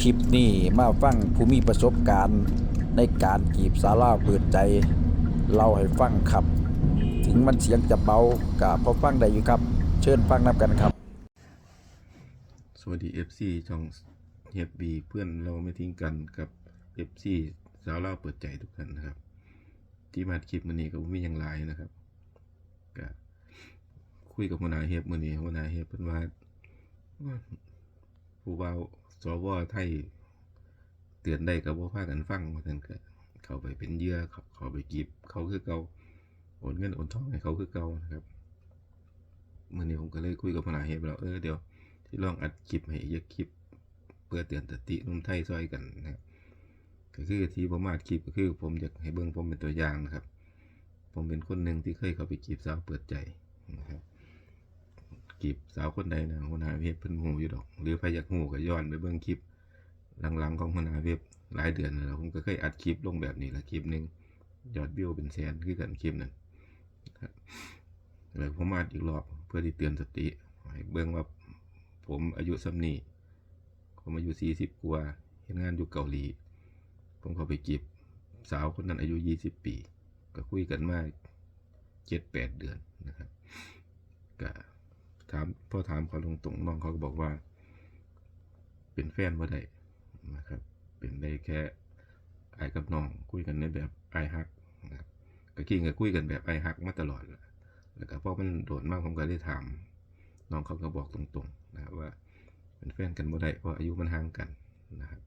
คลิปนี้มาฟังผู้มีประสบการณ์ในการจีบสาวลาเปิดใจเล่าให้ฟังครับ ถึงมันเสียงจะเบากับพอฟังได้อยู่ครับ เชิญฟังนับกันครับ สวัสดี FC ช่องเฮบบีเพื่อนเราไม่ทิ้งกันกับ FC สาวเล่าเปิดใจทุกท่านนะครับ ที่มาคลิปมือนี้ก็บ่มีอย่างไรนะครับก็คุยกับหัวหน้าเฮบมือนี้หัวหน้าเฮบเพิ่นว่าว่าผู้เบา สวไทยเตือนได้ก็บ่พากันฟังว่าซั่นก็เขาไปเป็นเยื่อเขาข้าไปกีบเขาคือเกาโอนเงินโอนทองให้เขาคือเกานะครับเมื้อนี้ผมก็เลยคุยกับหัวหน้าเฮบแล้วเออเดี๋ยวที่ลองอัดคลิปให้เยอะคลิป เพื่อเตือนสติหนุ่มไทยซอยกันนะครับก็คือที่ผมมาอัดคลิปก็คือ ผมอยากให้เบิ่งผมเป็นตัวอย่างนะครับ ผมเป็นคนหนึ่งที่เคยเข้าไปจีบสาวเปิดใจนะครับ จีบสาวคนใดนะหัวหน้าเว็บเพิ่นหูอยู่ดอก หรือใครอยากหูก็ย้อนไปเบิ่งคลิปหลังๆ ของหัวหน้าเว็บหลายเดือนแล้วผมก็เคยอัดคลิปลงแบบนี้ละคลิปหนึ่งยอดวิวเป็นแสนคือกันคลิปนั้นครับแล้วผมาอัดอีกรอบเพื่อที่เตือนสติให้เบิ่งว่าผมอายุซ้ำนี้ผมอายุสี่สิบกว่าเห็นงานอยู่เกาหลี ผมเข้าไปจีบสาวคนนั้นอายุยี่สิบปี ก็คุยกันมาเจ็ดแปดเดือนนะครับก็ ถามพ่อถามเขาตรงๆน้องเขาก็บอกว่า เป็นแฟนว่าได้นะครับ เป็นได้แค่ไอ้กับน้องคุยกันในแบบไอฮักนะครับก็กินก็คุยกันแบบไอฮักมาตลอดและแล้วก็พอมันโดดมากผมก็เลยถามน้องเขาก็บอกตรงๆนะครับว่าเป็นแฟนกันบ่ได้เพราะอายุมันห่างกันนะครับ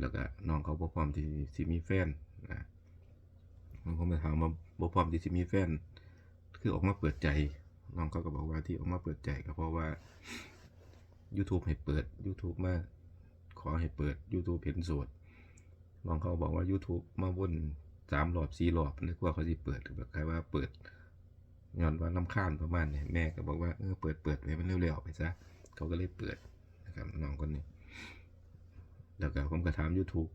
แล้วก็น้องเขาบ่พร้อมที่สิมีแฟนนะผมไปถามว่าบ่พร้อมที่สิมีแฟน คือออกมาเปิดใจ น้องเขาก็บอกว่าที่ออกมาเปิดใจก็เพราะว่า YouTube ให้เปิด YouTube มาขอให้เปิด YouTube เห็นสดน้องเขาบอกว่า YouTube มาวนสามรอบสี่รอบนึกว่าเขาสิเปิดแบบใครว่าเปิดย้อนว่าลำคาญประมาณนี้แม่ก็บอกว่าเออเปิดเปิดไปมันเร็วๆไปซะเขาก็เลยเปิดนะครับน้องคนนี้แล้วก็ผมก็ถาม YouTube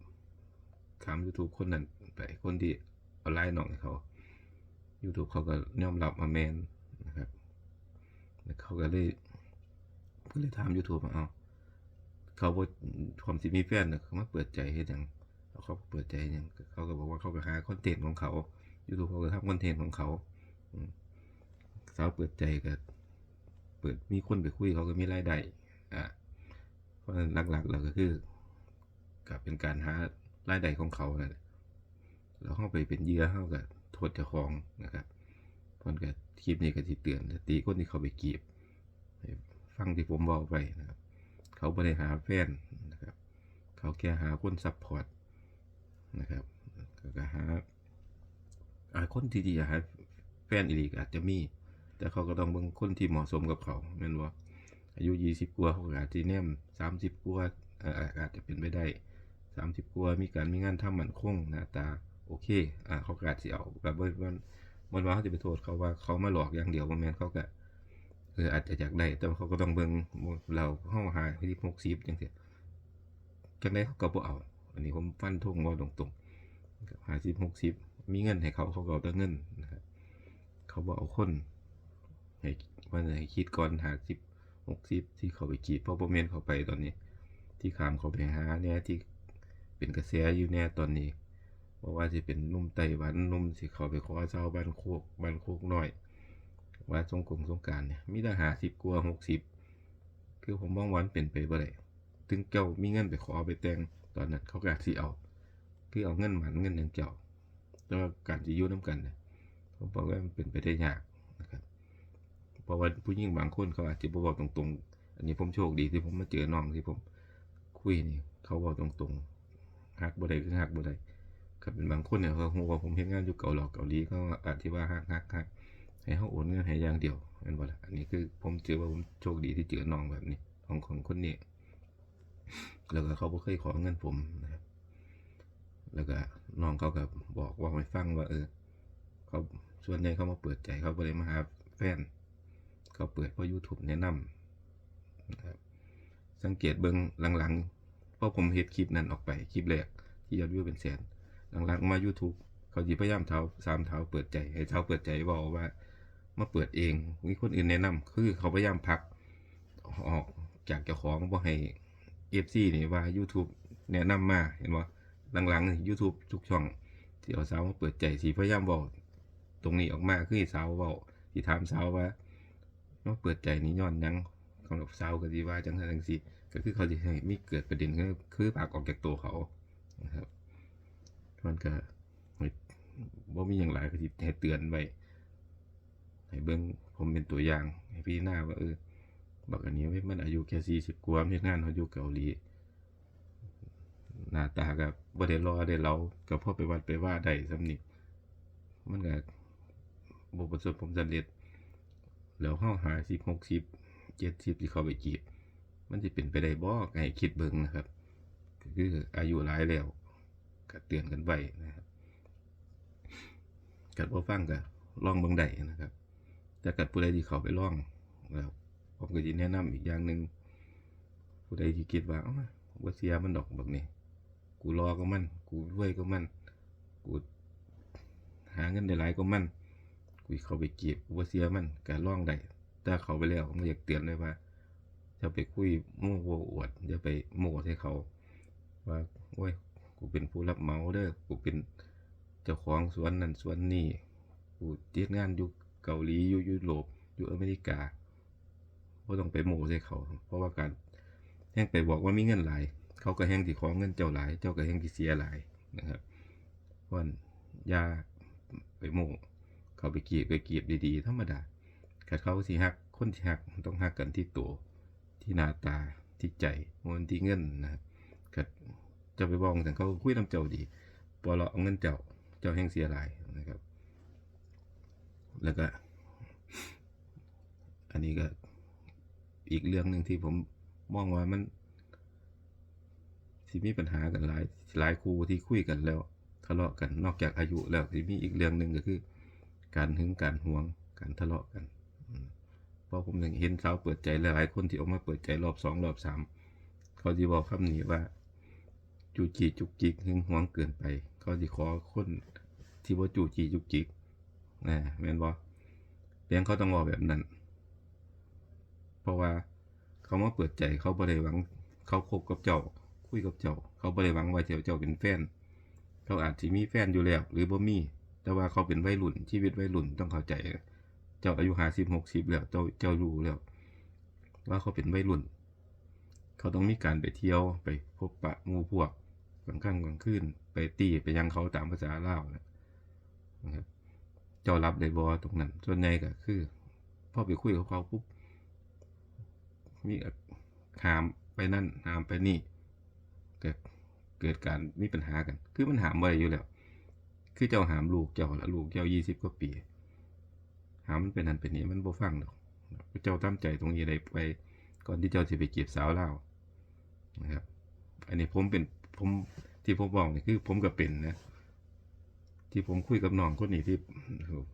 ถาม YouTube คนนั้นไปคนที่เอาไลน์น้องเขา YouTube เขาก็ยอมรับมาแมน แล้วเขาก็เลยก็เลยถาม YouTube ว่าเอาเขาบ่ความสิมีแฟนน่ะเขามาเปิดใจเฮ็ดหยังเขาเปิดใจยังเขาก็บอกว่าเขาก็หาคอนเทนต์ของเขา YouTube เขาก็ทำคอนเทนต์ของเขาสาวเปิดใจก็เปิดมีคนไปคุยเขาก็มีรายได้อะเพราะฉะนั้นหลักๆเราก็คือก็เป็นการหารายได้ของเขานั่นแหละแล้วเข้าไปเป็นเยื่อเข้ากับโทษเจ้าของนะครับ เพราะกับคลิปนี้ก็ที่เตือนสติคนที่เขาไปกีบฟังที่ผมบอกไปนะครับ เขาไม่ได้หาแฟนนะครับ เขาแค่หาคนซัพพอร์ตนะครับก็หาอาคนที่ดีอากหาแฟนอีกอาจจะมี แต่เขาก็ต้องเบิ่งคนที่เหมาะสมกับเขาแม่นว่าอายุยี่สิบกว่าเขาก็อาจจะแนมสามสิบกว่าอาจจะเป็นไปได้สามสิบกว่ามีการมีงานทำมั่นคงหน้าตาโอเคอ่าเขาอาจจะเอาแบบว่า มันว่าเขาจะไปโทษเขาว่าเขามาหลอกอย่างเดียวว่าแม่นเขาก็เอออาจจะอยากได้ แต่เขาก็ต้องเบิ่งเราห้องหาที่หกสิบจังซี่จังได้เขาก็บ่เอา อันนี้ผมฟันธงว่าตรงๆหาสิบหกสิบมีเงินให้เขาเขาก็เอาแต่เงินนะครับเขาบอกเอาคนให้ว่าให้คิดก่อนหาสิบหกสิบที่เขาไปจีบเพราะโปรเมนเขาไปตอนนี้ ที่ขามเขาไปหาเนี่ยที่เป็นกระแสอยู่แน่ตอนนี้ บอกว่าจะเป็นนุ่มไต้หวันนุ่มสิเขาไปขอเช่าบ้านโคกบ้านโคกน้อยว่าสงกรมสงการเนี่ยมีแต่หาสิบกว่าหกสิบคือผมมองวันเป็นไปบ่ได้ถึงเจ้ามีเงินไปขอไปแต่งตอนนั้นเขาก็อาจสิเอา คือเอาเงินหมันเงินอย่างเจ้าแต่ว่าการจะยุ่น้ำกันเนี่ยผมบอกว่ามันเป็นไปได้ยากนะครับเพราะว่าผู้หญิงบางคนเขาอาจจะบอกตรงๆ อันนี้ผมโชคดีที่ผมมาเจอน้องที่ผมคุยนี่เขาบอกตรงๆหักบ่ได้คือหักบ่ได้ ครับเป็นบางคนเนี่ยเขาหัวาผมเห็นงานอยู่เกาหลีเกาหลีเขาอาจที่ว่าหักหักหักให้เขาโอนเงินให้อย่างเดียวนั่นบ่ละอันนี้คือผมเจอว่าผมโชคดีที่เจอน้องแบบนี้ ของของคนนี้แล้วก็เขาบ่เคยขอเงินผมนะครับแล้วก็น้องเขาก็บอกว่าให้ฟังว่าเออเขาส่วนใหญ่เขามาเปิดใจเขาบ่ได้มาหาแฟนเขาเปิดเพราะ YouTube แนะนำนะครับสังเกตเบิ่งหลังๆเพราะผมเฮ็ดคลิปนั้นออกไปคลิปแรกที่ยอดวิวเป็นแสน หลังๆมา YouTube เขาสิพยายามเท้าสามเท้าเปิดใจ ให้เท้าเปิดใจบอกว่ามาเปิดเองมีคนอื่นแนะนำคือเขาพยายามผลักออกจากเจ้าของบ่ให้ FC นี่ว่า YouTube แนะนำมาเห็นบ่หลังๆ YouTube ทุกช่องที่เอาสาวมาเปิดใจสิพยายามเว้าตรงนี้ออกมาคือสาวเว้าสิถามสาวว่ามาเปิดใจนี่ย้อนยังสำหรับสาวก็สิว่าจังซั่นจังซี่ก็คือเขาสิให้มีเกิดประเด็นคือคือปากออกจากตัวเขานะครับ มันก็ไม่บ่มีหยังหลายก็สิให้เตือนไว้ให้เบิ่งผมเป็นตัวอย่าง ให้พี่หน้าว่าเออบักอันนี้เว้ยมันอายุแค่สี่สิบกว่าเฮ็ดงานเขาอยู่เกาหลี หน้าตากับบ่ได้รอได้เราก็พอไปวัดไปว่าได้สำนี้มันก็บ่ประสบผลสำเร็จ แล้วเฮาหา10 60 70ที่เข้าไปจีบ มันสิเป็นไปได้บ่ให้คิดเบิ่งนะครับ คืออายุหลายแล้ว ก็เตือนกันไว้นะครับกัดบ่ฟังก็ลองเบิ่งได้นะครับแต่กัดผู้ใดที่เขาไปลองแล้วผมก็จะแนะนำอีกอย่างหนึ่งผู้ใดที่คิดว่าเอ้าว่เสียมันดอกแบักนี่กูรอก็มัน กูรวยก็มัน กูหาเงินได้หลายก็มัน กูเข้าไปเก็บว่เสียมันการล่องได้ถ้าเขาไปแล้วผมอยากเตือนเลยว่าจะไปคุยโม้โวอวดอย่าไปโม้ให้เขา ว่าโอ้ย กูเป็นผู้รับเหมาเด้อกูเป็นเจ้าของสวนนั่นสวนนี่กูเฮ็ดงานอยู่เกาหลีอยู่ยุโรปอยู่อเมริกาบ่ต้องไปโม้ใส่เขา เพราะว่าการแห่งไปบอกว่ามีเงินหลาย เขาก็แห่งที่ของเงินเจ้าหลาย เจ้าก็แห่งที่เสียหลายนะครับเพราะฉะนั้นยาไปโม้เขาไปเกียบไปเกียบดีๆธรรมดาคัดเขาสิฮักคนที่ฮักต้องฮักกันที่ตัวที่หน้าตาที่ใจมันที่เงินนะครับคัด จะไปบอกถึงเขาคุยน้ำเจ้าดีพอเราเอาเงินเจ้าเจ้าแห่งเสียหลายนะครับ แล้วก็ อันนี้ก็อีกเรื่องหนึ่งที่ผมมองว่ามันสิมีปัญหากันหลายหลายครูที่คุยกันแล้วทะเลาะกันนอกจากอายุแล้วสิมีอีกเรื่องหนึ่งก็คือ การหึงการหวงการทะเลาะกันเพราะผมเห็นสาวเปิดใจหลายๆคนที่ออกมาเปิดใจรอบสองรอบสามเขาจะบอกคำนี้ว่า จูจีจุกจิกหึงหวงเกินไป เขาจะขอคนที่ว่าจูจีจุกจิกนะแม่นบ่เพียงเขาต้องรอแบบนั้น เพราะว่าเขามาเปิดใจเขาบ่ได้หวัง เขาคบกับเจ้า คุยกับเจ้า เขาบ่ได้หวังว่าเจ้าเจ้าเป็นแฟน เขาอาจจะมีแฟนอยู่แล้ว หรือบ่มี แต่ว่าเขาเป็นวัยรุ่นชีวิตวัยรุ่นต้องเข้าใจ เจ้าอายุห้าสิบหกสิบแล้วเจ้าเจ้ารู้แล้ว ว่าเขาเป็นวัยรุ่น เขาต้องมีการไปเที่ยวไปพบปะหมู่พวกกลางค่ำกลางคืนไปตีไปยังเขาตามภาษาลาวนะครับเจ้ารับได้บ่ตรงนั้นส่วนใหญ่ก็คือพอไปคุยกับเขาปุ๊บมีหามไปนั่นหามไปนี่เกิดเกิดการมีปัญหากัน คือมันหามอะไรอยู่แล้ว คือเจ้าหามลูกเจ้าละลูกเจ้ายี่สิบกว่าปีหามมันเป็นนั่นเป็นนี่มันบ่ฟังดอก เจ้าตั้งใจตรงนี้ไดไป ก่อนที่เจ้าจะไปเก็บสาวเล่า นะครับ อันนี้ผมเป็นผมที่ผมบอกนี่คือผมก็เป็นนะ ที่ผมคุยกับน้องคนนี้ที่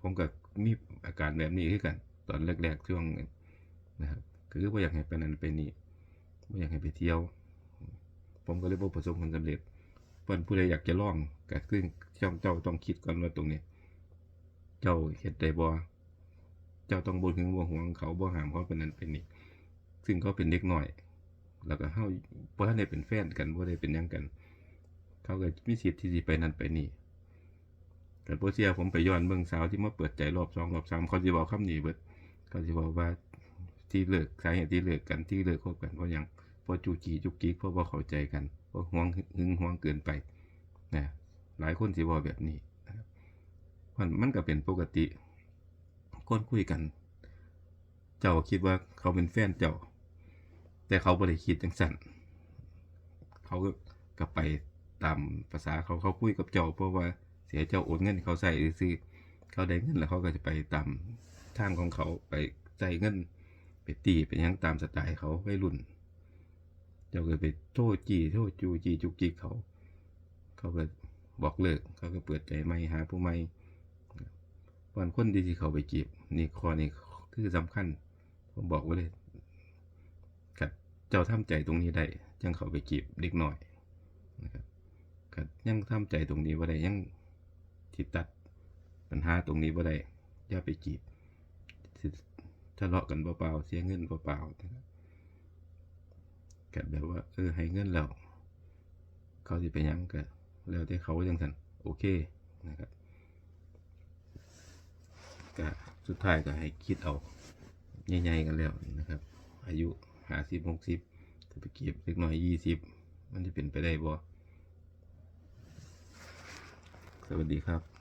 ผมก็มีอาการแบบนี้คือกัน ตอนแรกๆช่วงนะครับคือว่าอยากให้ไปนั่นไปนี่ว่าอยากให้ไปเที่ยว ผมก็เลยบ่ประสบผลสำเร็จเพิ่นผู้ใดอยากจะลองก็คือเจ้าเจ้าต้องคิดก่อนว่าตรงนี้ เจ้าเฮ็ดได้บ่เจ้าต้องบ่หึงบ่หวงเขาบ่หามเขาเป็นนั่นเป็นนี่ซึ่งเขาเป็นเด็กหน้อย แล้วก็เฮาบ่ทันได้เป็นแฟนกันบ่ได้เป็นหยังกัน เขาก็มีสิทธิ์ที่สิไปนั่นไปนี่แต่บ่เชื่อผมไปย้อนเบิ่งสาวที่มาเปิดใจรอบ2รอบ3เขาสิเว้าคำนี้เบิดเขาสิบอกว่าที่เลิกสาเหตุที่เลิกกันที่เลิกคบกันเพราะหยังเพราะจูจีจุกจิกเพราะว่เข้าใจกันเพราะห่วงหึงห่วงเกินไปนะหลายคนสิบอกแบบนี้นะครับมันมันก็เป็นปกติคนคุยกัน เจ้าคิดว่าเขาเป็นแฟนเจ้า แต่เขาบ่ได้คิดจังสันเขาก็ก็ไปตามภาษาเขาเขาคุยกับเจ้าเพราะว่าเสียเจ้าโอนเงินเขาใส่ซื้อเขาได้เงินแล้วเขาก็จะไปตามทางของเขาไปใส่เงินไปตีไปยังตามสไตล์เขาวัยรุ่น เจ้าก็ไปโทษจีโทษจูจีจุกจิกเขา เขาก็บอกเลิกเขาก็เปิดใจใหม่หาผู้ใหม่วันคนที่ที่เขาไปจีบนี่ข้อนี้คือสำคัญผมบอกไว้เลย เจ้าทำใจตรงนี้ได้ยังเขาไปจีบเด็กหน่อยนะครับกัดยังทำใจตรงนี้ว่าได้ยังทิตัดปัญหาตรงนี้ว่าได้อย่าไปจีบทะเลาะกันเปล่าๆเสียเงินเปล่าๆนะครับกัแบบว่าเออให้เงินแล้วเขาสิไปยังก็แล้วแต่เขาจังซั่นโอเคนะครับก็สุดท้ายก็ให้คิดเอาใหญ่ๆกันแล้วนะครับ อายุ ห้าสิบหกสิบถ้าไปเก็บเล็กน้อยยี่สิบมันจะเป็นไปได้บ่สวัสดีครับ